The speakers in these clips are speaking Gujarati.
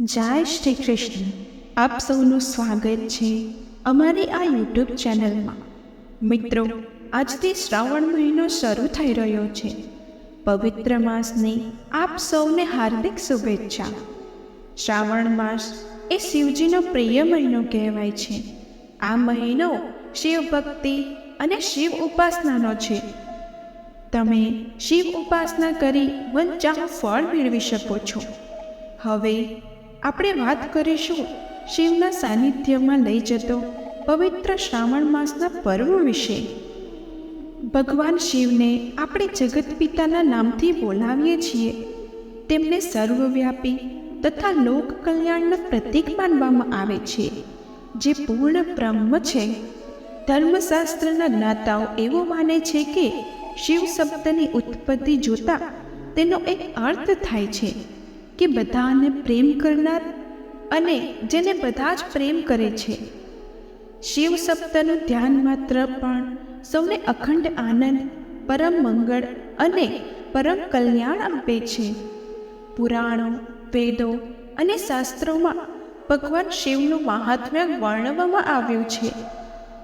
જય શ્રી કૃષ્ણ. આપ સૌનું સ્વાગત છે અમારી આ યુટ્યુબ ચેનલમાં. મિત્રો, આજથી શ્રાવણ મહિનો શરૂ થઈ રહ્યો છે. પવિત્ર માસની આપ સૌને હાર્દિક શુભેચ્છા. શ્રાવણ માસ એ શિવજીનો પ્રિય મહિનો કહેવાય છે. આ મહિનો શિવ ભક્તિ અને શિવ ઉપાસનાનો છે. તમે શિવ ઉપાસના કરી વંચાહ ફળ મેળવી શકો છો. હવે આપણે વાત કરીશું શિવના સાનિધ્યમાં લઈ જતો પવિત્ર શ્રાવણ માસના પર્વ વિશે. ભગવાન શિવને આપણે જગત પિતાના નામથી બોલાવીએ છીએ. તેમને સર્વવ્યાપી તથા લોક કલ્યાણના પ્રતીક માનવામાં આવે છે, જે પૂર્ણ બ્રહ્મ છે. ધર્મશાસ્ત્રના જ્ઞાતાઓ એવું માને છે કે શિવ શબ્દની ઉત્પત્તિ જોતા તેનો એક અર્થ થાય છે. કે બધાને પ્રેમ કરનાર અને જેને બધા જ પ્રેમ કરે છે. શિવ શબ્દનું ધ્યાન માત્ર પણ સૌને અખંડ આનંદ, પરમ મંગળ અને પરમ કલ્યાણ આપે છે. પુરાણો, વેદો અને શાસ્ત્રોમાં ભગવાન શિવનું મહાત્મ્ય વર્ણવવામાં આવ્યું છે.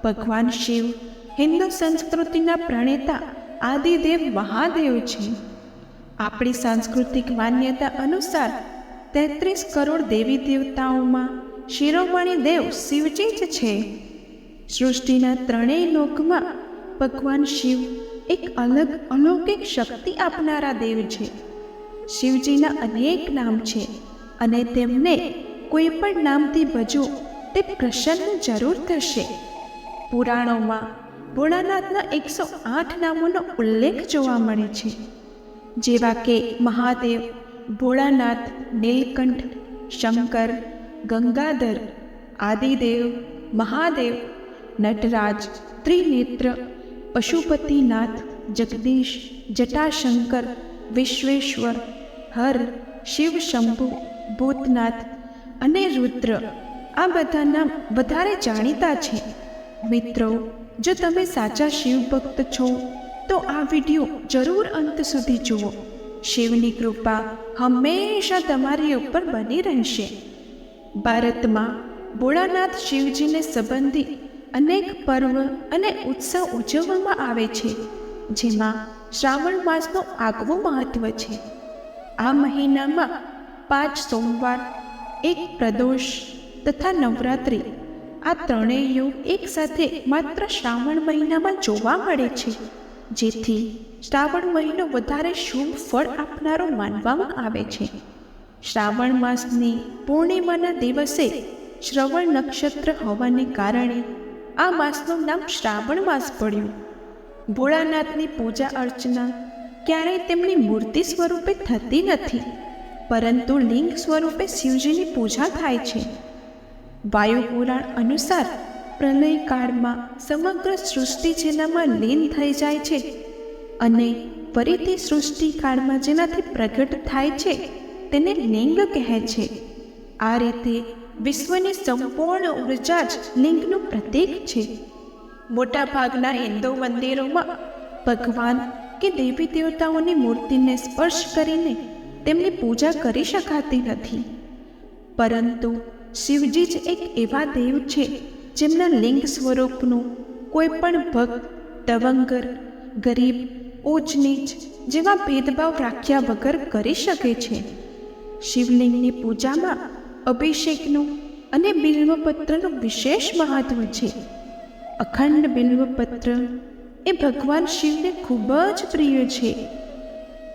ભગવાન શિવ હિન્દુ સંસ્કૃતિના પ્રણેતા આદિદેવ મહાદેવ છે. આપણી સાંસ્કૃતિક માન્યતા અનુસાર તેત્રીસ કરોડ દેવી દેવતાઓમાં શિરોમણી દેવ શિવજી જ છે. સૃષ્ટિના ત્રણેય લોકમાં ભગવાન શિવ એક અલગ અલૌકિક શક્તિ આપનારા દેવ છે. શિવજીના અનેક નામ છે અને તેમને કોઈ પણ નામથી ભજો તે પ્રસન્ન જરૂર થશે. પુરાણોમાં ભોળાનાથના એકસો આઠ નામોનો ઉલ્લેખ જોવા મળે છે. જેવા કે મહાદેવ, ભોળાનાથ, નીલકંઠ, શંકર, ગંગાધર, આદિદેવ, મહાદેવ, નટરાજ, ત્રિનેત્ર, પશુપતિનાથ, જગદીશ, જટાશંકર, વિશ્વેશ્વર, હર, શિવ શંભુ, ભૂતનાથ અને રુદ્ર. આ બધા નામ વધારે જાણીતા છે. મિત્રો, જો તમે સાચા શિવ ભક્ત છો તો આ વીડિયો જરૂર અંત સુધી જુઓ. શિવની કૃપા હંમેશા તમારી ઉપર બની રહેશે. ભારતમાં ભોળાનાથ શિવજીને સંબંધી અનેક પર્વ અને ઉત્સવ ઉજવવામાં આવે છે, જેમાં શ્રાવણ માસનું આગવું મહત્વ છે. આ મહિનામાં પાંચ સોમવાર, એક પ્રદોષ તથા નવરાત્રિ. આ ત્રણેય યોગ એકસાથે માત્ર શ્રાવણ મહિનામાં જોવા મળે છે. જેથી શ્રાવણ મહિનો વધારે શુભ ફળ આપનારો માનવામાં આવે છે. શ્રાવણ માસની પૂર્ણિમાના દિવસે શ્રવણ નક્ષત્ર હોવાને કારણે આ માસનું નામ શ્રાવણ માસ પડ્યું. ભોળાનાથની પૂજા અર્ચના ક્યારેય તેમની મૂર્તિ સ્વરૂપે થતી નથી, પરંતુ લિંગ સ્વરૂપે શિવજીની પૂજા થાય છે. વાયુ પુરાણ અનુસાર પ્રલય કાળમાં સમગ્ર સૃષ્ટિ જેનામાં લીન થઈ જાય છે અને ફરીથી સૃષ્ટિ કાળમાં જેનાથી પ્રગટ થાય છે તેને લિંગ કહે છે. આ રીતે વિશ્વની સંપૂર્ણ ઊર્જા જ લિંગનું પ્રતીક છે. મોટાભાગના હિન્દુ મંદિરોમાં ભગવાન કે દેવી દેવતાઓની મૂર્તિને સ્પર્શ કરીને તેમની પૂજા કરી શકાતી નથી. પરંતુ શિવજી જ એક એવા દેવ છે જેમના લિંગ સ્વરૂપનું કોઈ પણ ભક્ત, તવંગર, ગરીબ ઊંચ નીચ જેવા ભેદભાવ રાખ્યા વગર કરી શકે છે. શિવલિંગની પૂજામાં અભિષેકનું અને બિલ્વપત્રનું વિશેષ મહત્વ છે. અખંડ બિલ્વપત્ર એ ભગવાન શિવને ખૂબ જ પ્રિય છે.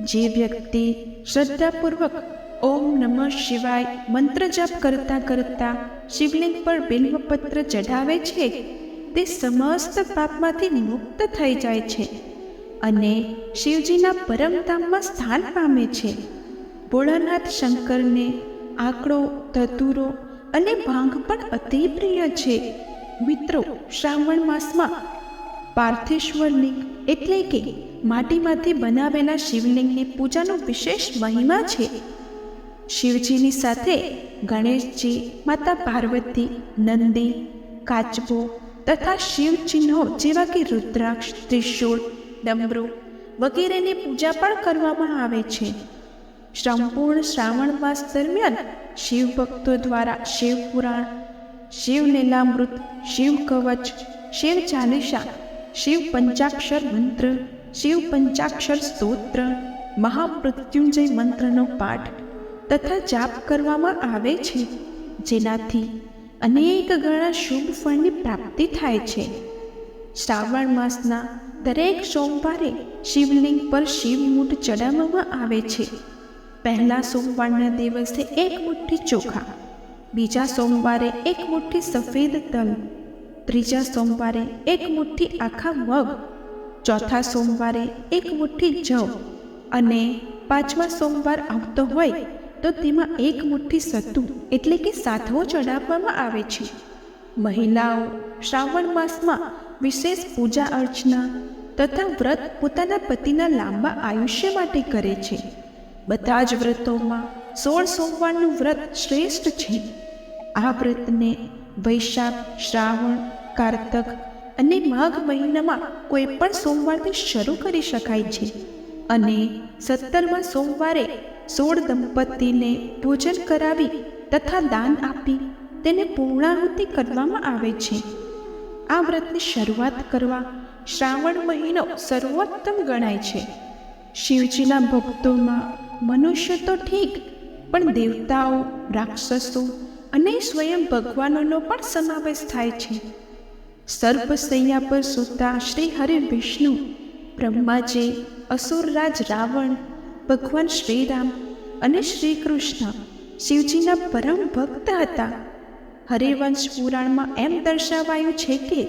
જે વ્યક્તિ શ્રદ્ધાપૂર્વક ઓમ નમઃ શિવાય મંત્ર જાપ કરતા કરતા શિવલિંગ પર બિલ્વપત્ર ચઢાવે છે. તે સમસ્ત પાપમાંથી મુક્ત થઈ જાય છે અને શિવજીના પરમધામમાં સ્થાન પામે છે. ભોળાનાથ શંકરને આંકડો, ધતુરો અને ભાંગ પણ અતિ પ્રિય છે. મિત્રો, શ્રાવણ માસમાં પાર્થેશ્વર એટલે કે માટીમાંથી બનાવેલા શિવલિંગની પૂજાનો વિશેષ મહિમા છે. શિવજીની સાથે ગણેશજી, માતા પાર્વતી, નંદી, કાચબો તથા શિવચિહ્નો જેવા કે રુદ્રાક્ષ, ત્રિશૂળ, ડમરૂ વગેરેની પૂજા પણ કરવામાં આવે છે. સંપૂર્ણ શ્રાવણ માસ દરમિયાન શિવ ભક્તો દ્વારા શિવ પુરાણ, શિવ શિવ કવચ, શિવ ચાલીસા, શિવ પંચાક્ષર મંત્ર, શિવ પંચાક્ષર સ્તોત્ર, મહામૃત્યુંજય મંત્રનો પાઠ તથા જાપ કરવામાં આવે છે. જેનાથી અનેક ગણા શુભ ફળની પ્રાપ્તિ થાય છે. શ્રાવણ માસના દરેક સોમવારે શિવલિંગ પર શિવમૂઠ ચડાવવામાં આવે છે. પહેલા સોમવારના દિવસે એક મુઠ્ઠી ચોખા, બીજા સોમવારે એક મુઠ્ઠી સફેદ તલ, ત્રીજા સોમવારે એક મુઠ્ઠી આખા મગ, ચોથા સોમવારે એક મુઠ્ઠી જવ અને પાંચમા સોમવાર આવતો હોય તો તેમાં એક મુઠ્ઠી સત્તુ એટલે કે સાતવો ચડાવવામાં આવે છે. મહિલાઓ શ્રાવણ માસમાં વિશેષ પૂજા અર્ચના તથા વ્રત પોતાના પતિના લાંબા આયુષ્ય માટે કરે છે. બધા જ વ્રતોમાં સોળ સોમવારનું વ્રત શ્રેષ્ઠ છે. આ વ્રતને વૈશાખ, શ્રાવણ, કારતક અને માઘ મહિનામાં કોઈ પણ સોમવારથી શરૂ કરી શકાય છે. અને સત્તરમા સોમવારે સોળ દંપતીને ભોજન કરાવી તથા દાન આપી તેને પૂર્ણાહુતિ કરવામાં આવે છે. આ વ્રતની શરૂઆત કરવા શ્રાવણ મહિનો સર્વોત્તમ ગણાય છે. શિવજીના ભક્તોમાં મનુષ્ય તો ઠીક, પણ દેવતાઓ, રાક્ષસો અને સ્વયં ભગવાનોનો પણ સમાવેશ થાય છે. સર્પસૈયા પર સૂતા શ્રી હરિ વિષ્ણુ, બ્રહ્માજી, અસુરરાજ રાવણ ભગવાન શ્રીરામ અને શ્રી કૃષ્ણ શિવજીના પરમ ભક્ત હતા. હરિવંશ પુરાણમાં એમ દર્શાવાયું છે કે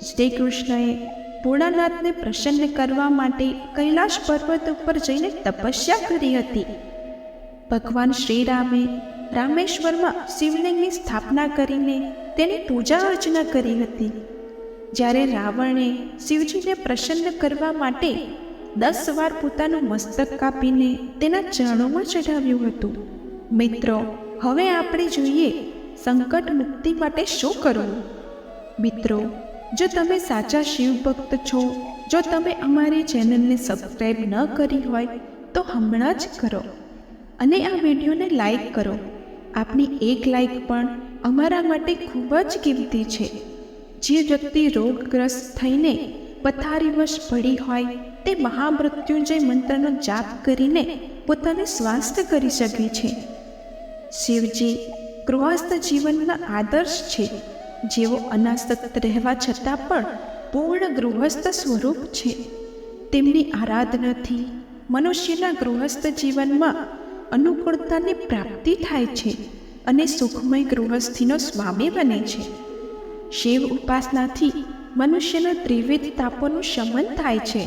શ્રી કૃષ્ણએ ભોળાનાથને પ્રસન્ન કરવા માટે કૈલાશ પર્વત ઉપર જઈને તપસ્યા કરી હતી. ભગવાન શ્રીરામે રામેશ્વરમાં શિવલિંગની સ્થાપના કરીને તેની પૂજા અર્ચના કરી હતી. જ્યારે રાવણે શિવજીને પ્રસન્ન કરવા માટે દસ વાર પોતાનું મસ્તક કાપીને તેના ચરણોમાં ચઢાવ્યું હતું. મિત્રો, હવે આપણે જોઈએ સંકટ મુક્તિ માટે શું કરવું? મિત્રો, જો તમે સાચા શિવ ભક્ત છો, જો તમે અમારી ચેનલને સબસ્ક્રાઈબ ન કરી હોય, તો હમણાં જ કરો. અને આ વિડીયોને લાઈક કરો. આપની એક લાઈક પણ અમારા માટે ખૂબ જ કિંમતી છે. જે વ્યક્તિ રોગગ્રસ્ત થઈને પથારીવશ પડી હોય તે મહામૃત્યુંજય મંત્રનો જાપ કરીને પોતાને સ્વાસ્થ્ય કરી શકે છે. શિવજી ગૃહસ્થ જીવનના આદર્શ છે. જેઓ અનાસક્ત રહેવા છતાં પણ પૂર્ણ ગૃહસ્થ સ્વરૂપ છે. તેમની આરાધનાથી મનુષ્યના ગૃહસ્થ જીવનમાં અનુકૂળતાની પ્રાપ્તિ થાય છે અને સુખમય ગૃહસ્થીનો સ્વામી બને છે. શિવ ઉપાસનાથી મનુષ્યના ત્રિવિધ તાપોનું શમન થાય છે.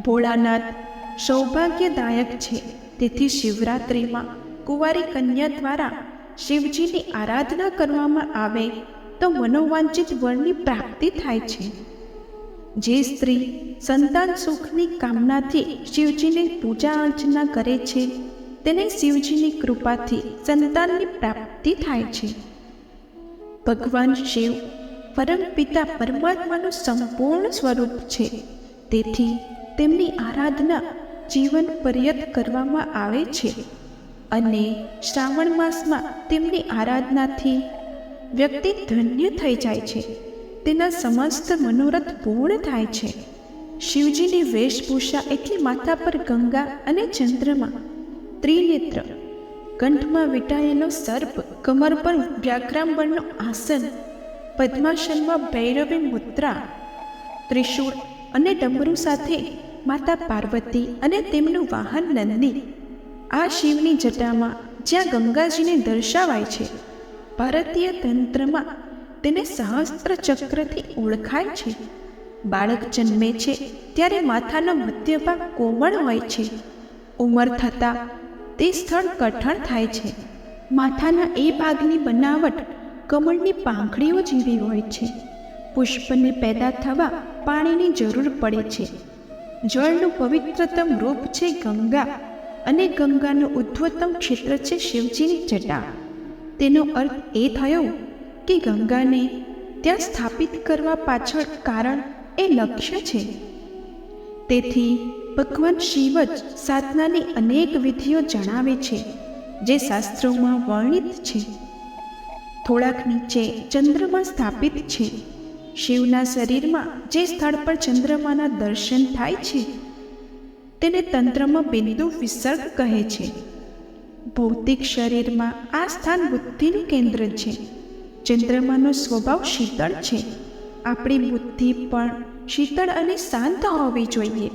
ભોળાનાથ સૌભાગ્યદાયક છે. તેથી શિવરાત્રિમાં કુંવારી કન્યા દ્વારા શિવજીની આરાધના કરવામાં આવે તો મનોવાંછિત વરની પ્રાપ્તિ થાય છે. જે સ્ત્રી સંતાન સુખની કામનાથી શિવજીની પૂજા અર્ચના કરે છે, તેને શિવજીની કૃપાથી સંતાનની પ્રાપ્તિ થાય છે. ભગવાન શિવ પરમપિતા પરમાત્માનું સંપૂર્ણ સ્વરૂપ છે. તેથી તેમની આરાધના જીવન પર્યત કરવામાં આવે છે. અને શ્રાવણ માસમાં તેમની આરાધનાથી વ્યક્તિ ધન્ય થઈ જાય છે. તેના સમસ્ત મનોરથ પૂર્ણ થાય છે. શિવજીની વેશભૂષા એટલે માથા પર ગંગા અને ચંદ્રમા, ત્રિનેત્ર, કંઠમાં વીંટાયેલો સર્પ, કમર પર વ્યાઘ્રાંબરનું આસન પદ્માસનમાં ભૈરવી મુદ્રા, ત્રિશૂળ અને ડમરૂ સાથે માતા પાર્વતી અને તેમનું વાહન નંદી આ શિવની જટામાં જ્યાં ગંગાજીને દર્શાવાય છે, ભારતીય તંત્રમાં તેને સહસ્ત્ર ચક્રથી ઓળખાય છે. બાળક જન્મે છે ત્યારે માથાનો મધ્ય ભાગ કોમળ હોય છે. ઉંમર થતાં તે સ્થળ કઠણ થાય છે. માથાના એ ભાગની બનાવટ કમળની પાંખડીઓ જેવી હોય છે. પુષ્પને પેદા થવા પાણીની જરૂર પડે છે. જળનું પવિત્રતમ રૂપ છે ગંગા અને ગંગાનું ઉદ્ધવતમ ક્ષેત્ર છે શિવજીની જટા. તેનો અર્થ એ થયો કે ગંગાને ત્યાં સ્થાપિત કરવા પાછળ કારણ એ લક્ષ્ય છે. તેથી ભગવાન શિવ જ સાધનાની અનેક વિધિઓ જણાવે છે, જે શાસ્ત્રોમાં વર્ણિત છે. થોડાક નીચે ચંદ્રમા સ્થાપિત છે. શિવના શરીરમાં જે સ્થળ પર ચંદ્રમાના દર્શન થાય છે, તેને તંત્રમાં બિંદુ વિસર્ગ કહે છે. ભૌતિક શરીરમાં આ સ્થાન બુદ્ધિનું કેન્દ્ર છે. ચંદ્રમાનો સ્વભાવ શીતળ છે. આપણી બુદ્ધિ પણ શીતળ અને શાંત હોવી જોઈએ.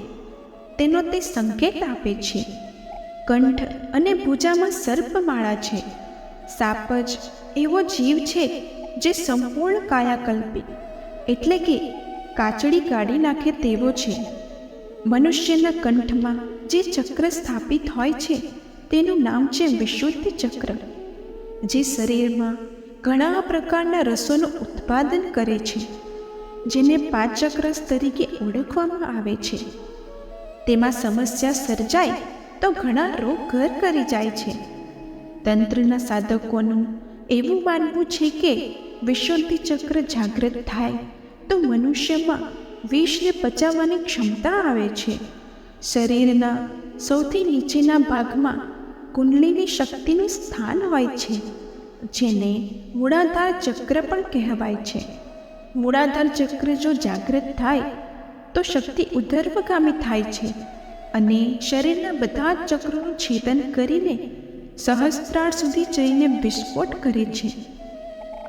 તેનો તે સંકેત આપે છે. કંઠ અને ભૂજામાં સર્પમાળા છે. સાપ જ એવો જીવ છે જે સંપૂર્ણ કાયાકલ્પી, એટલે કે કાચડી કાઢી નાખે તેવો છે. મનુષ્યના કંઠમાં જે ચક્ર સ્થાપિત હોય છે, તેનું નામ છે વિશુદ્ધ ચક્ર, જે શરીરમાં ઘણા પ્રકારના રસોનું ઉત્પાદન કરે છે, જેને પાંચચક્રસ તરીકે ઓળખવામાં આવે છે. તેમાં સમસ્યા સર્જાય તો ઘણા રોગ ઘર કરી જાય છે. તંત્રના સાધકોનું એવું માનવું છે કે વિશુદ્ધિ ચક્ર જાગૃત થાય તો મનુષ્યમાં વિષને પચાવવાની ક્ષમતા આવે છે. શરીરના સૌથી નીચેના ભાગમાં કુંડલીની શક્તિનું સ્થાન હોય છે, જેને મૂળાધાર ચક્ર પણ કહેવાય છે. મૂળાધાર ચક્ર જો જાગૃત થાય તો શક્તિ ઉધર્વગામી થાય છે અને શરીરના બધા જ ચક્રોનું છેદન કરીને સહસ્ત્રાર સુધી જઈને વિસ્ફોટ કરે છે.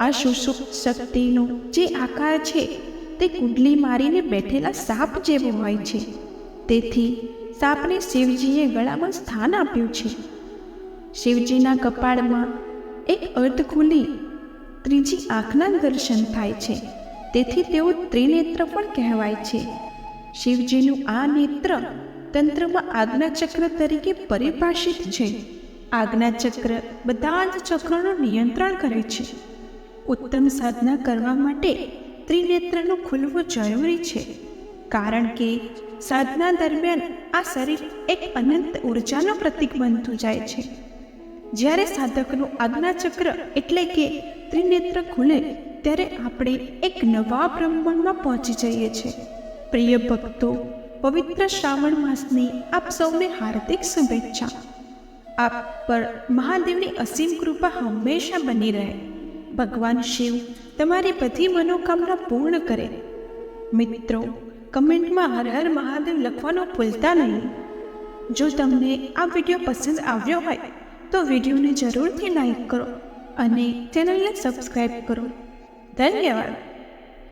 આ સુષુપ્ત શક્તિનો જે આકાર છે, તે કુંડલી મારીને બેઠેલા સાપ જેવો હોય છે. તેથી સાપને શિવજીએ ગળામાં સ્થાન આપ્યું છે. શિવજીના કપાળમાં એક અર્ધ ખુલી, ત્રીજી આંખના દર્શન થાય છે. તેથી તેઓ ત્રિનેત્ર પણ કહેવાય છે. શિવજીનું આ નેત્ર તંત્રમાં આજ્ઞાચક્ર તરીકે પરિભાષિત છે. આજ્ઞાચક્ર બધા જ ચક્રોનું નિયંત્રણ કરે છે. ઉત્તમ સાધના કરવા માટે ત્રિનેત્રનું ખુલવું જરૂરી છે. કારણ કે સાધના દરમિયાન આ શરીર એક અનંત ઉર્જાનું પ્રતીક બનતું જાય છે. જ્યારે સાધકનું આજ્ઞાચક્ર એટલે કે ત્રિનેત્ર ખુલે ત્યારે આપણે એક નવા બ્રહ્માંડમાં પહોંચી જઈએ છીએ. પ્રિય ભક્તો, પવિત્ર શ્રાવણ માસની આપ સૌને હાર્દિક શુભેચ્છા. આપ પર મહાદેવની અસીમ કૃપા હંમેશા બની રહે. ભગવાન શિવ તમારી બધી મનોકામના પૂર્ણ કરે. મિત્રો, કમેન્ટમાં હર હર મહાદેવ લખવાનું ભૂલતા નહીં. જો તમને આ વીડિયો પસંદ આવ્યો હોય, તો વિડીયોને જરૂરથી લાઈક કરો અને ચેનલને સબસ્ક્રાઈબ કરો. ધન્યવાદ.